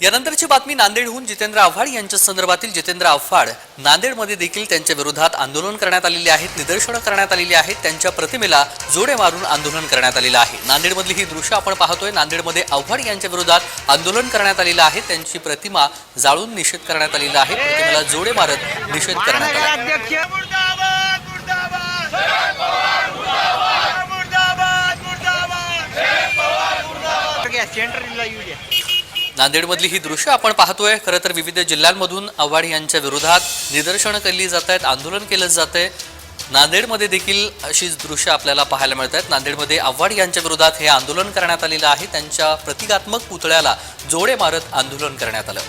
यानंतरची बातमी नांदेडहून जितेंद्र आव्हाड यांच्या संदर्भातील जितेंद्र आव्हाड नांदेडमध्ये देखील त्यांच्या विरोधात आंदोलन करण्यात आलेले आहेत निदर्शनं करण्यात आलेली आहेत त्यांच्या प्रतिमेला जोडे मारून आंदोलन करण्यात आलेलं आहे नांदेडमधली ही दृश्य आपण पाहतोय नांदेडमध्ये आव्हाड यांच्या विरोधात आंदोलन करण्यात आलेलं आहे त्यांची प्रतिमा जाळून निषेध करण्यात आलेला आहे प्रतिमेला जोडे मारत निषेध करण्यात आला नांदेडमधली ही दृश्य आपण पाहतोय. खरं तर विविध जिल्ह्यांमधून आव्हाड यांच्या विरोधात निदर्शनं केली जात आहेत आंदोलन केलं जात आहे. नांदेडमध्ये देखील अशीच दृश्य आपल्याला पाहायला मिळत आहेत. नांदेडमध्ये आव्हाड यांच्या विरोधात हे आंदोलन करण्यात आलेलं आहे. त्यांच्या प्रतिकात्मक पुतळ्याला जोडे मारत आंदोलन करण्यात आलं.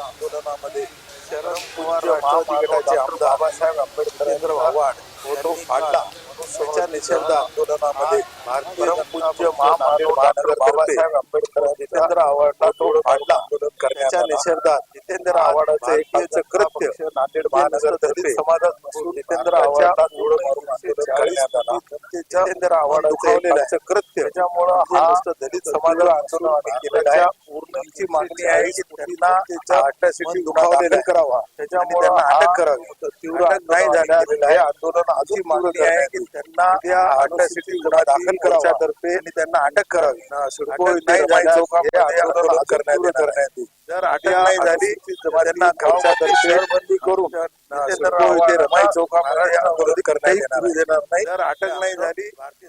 आंदोलनामध्ये शरद पवार गटाचे आमदार बाबासाहेब आंबेडकर आव्हाड फोटो फाडला निषेध आंदोलनामध्ये भारतीय पूज्य महामानव बाबासाहेब आंबेडकर जितेंद्र आव्हाडला फोटो फाडला. त्याच्या निषेधात जितेंद्र आव्हाडाचे एकच कृत्य नांदेड महानगर दलित समाजात नसून जितेंद्र आव्हाडला जोड मारून आंदोलन करण्यात आला. जितेंद्र आव्हाडाचे एकच कृत्य त्याच्यामुळं हा दलित समाजाला आंदोलन आम्ही केलेलं आहे. पूर्णची मागणी आहे की त्यांना त्याच्या अट्टॅसिटी दुखावलेला करावा. त्याच्यामुळे अटक करावी. तीव्र नाही झाल्या हे आंदोलन अशी मागणी आहे की त्यांना त्या अट्टॅसिटी गुन्हा दाखल करावा तर्फे आणि त्यांना अटक करावी. सिडको नाही झाल्यास आंदोलन करण्यात करण्यात येईल. जर अटक नाही झाली त्यांना करून रमाई चौकामध्ये आंदोलन करण्यात येणार नाही. जर अटक नाही झाली भारतीय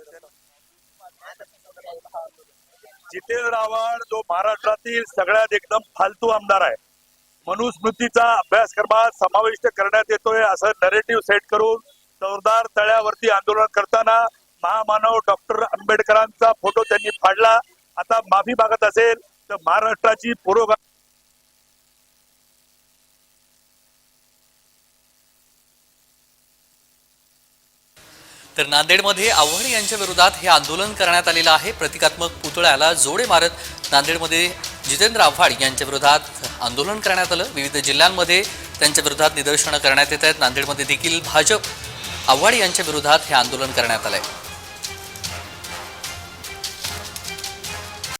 जितेंद्र आव्हाड जो महाराष्ट्रातील सगळ्यात एकदम फालतू आमदार आहे. मनुस्मृतीचा अभ्यासक्रमात समाविष्ट करण्यात येतोय असं नरेटिव्ह सेट करून जोरदार तळ्यावरती आंदोलन करताना महामानव डॉक्टर आंबेडकरांचा फोटो त्यांनी फाडला. आता माफी मागत असेल तर महाराष्ट्राची पुरोगामी तर नांदेडमध्ये आव्हाड यांच्या विरोधात हे आंदोलन करण्यात आलेलं आहे. प्रतिकात्मक पुतळ्याला जोडे मारत नांदेडमध्ये जितेंद्र आव्हाड यांच्या विरोधात आंदोलन करण्यात आलं. विविध जिल्ह्यांमध्ये त्यांच्या विरोधात निदर्शनं करण्यात येत आहेत. नांदेडमध्ये देखील भाजप आव्हाड यांच्या विरोधात हे आंदोलन करण्यात आलं आहे